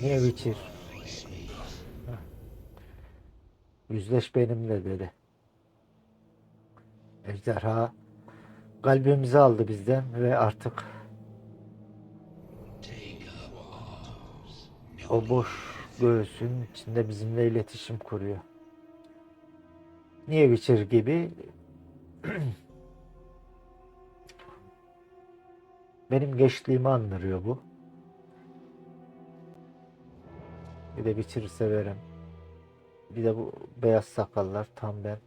Niye Witcher? Yüzleş benimle dedi. Ejderha kalbimizi aldı bizden ve artık o boş göğsün içinde bizimle iletişim kuruyor. Niye Witcher gibi? Benim gençliğimi andırıyor bu. Bir de Witcher'ı severim. Bir de bu beyaz sakallar tam ben.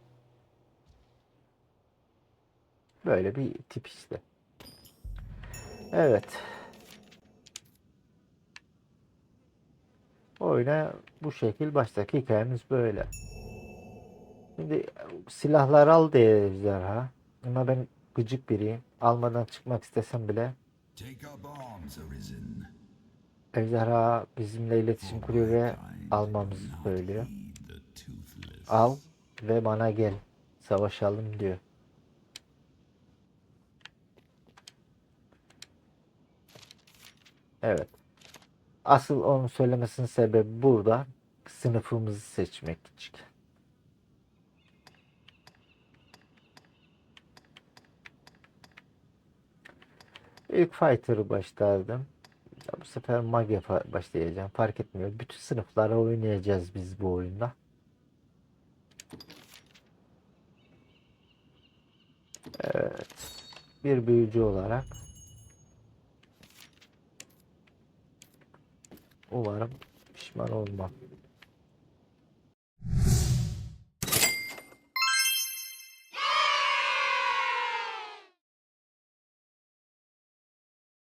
Böyle bir tip işte. Evet. Oyuna bu şekil baştaki hikayemiz böyle. Şimdi silahlar al diye ejderha. Ama ben gıcık biriyim. Almadan çıkmak istesem bile Take up arms, Arisen. Ejderha bizimle iletişim kuruyor ve almamızı söylüyor. Al ve bana gel. Savaşalım diyor. Evet. Asıl onun söylemesinin sebebi burada sınıfımızı seçmek için. İlk fighter'ı başlardım. Ya bu sefer mage fa- başlayacağım. Fark etmiyor. Bütün sınıfları oynayacağız biz bu oyunda. Evet. Bir büyücü olarak umarım pişman olmam.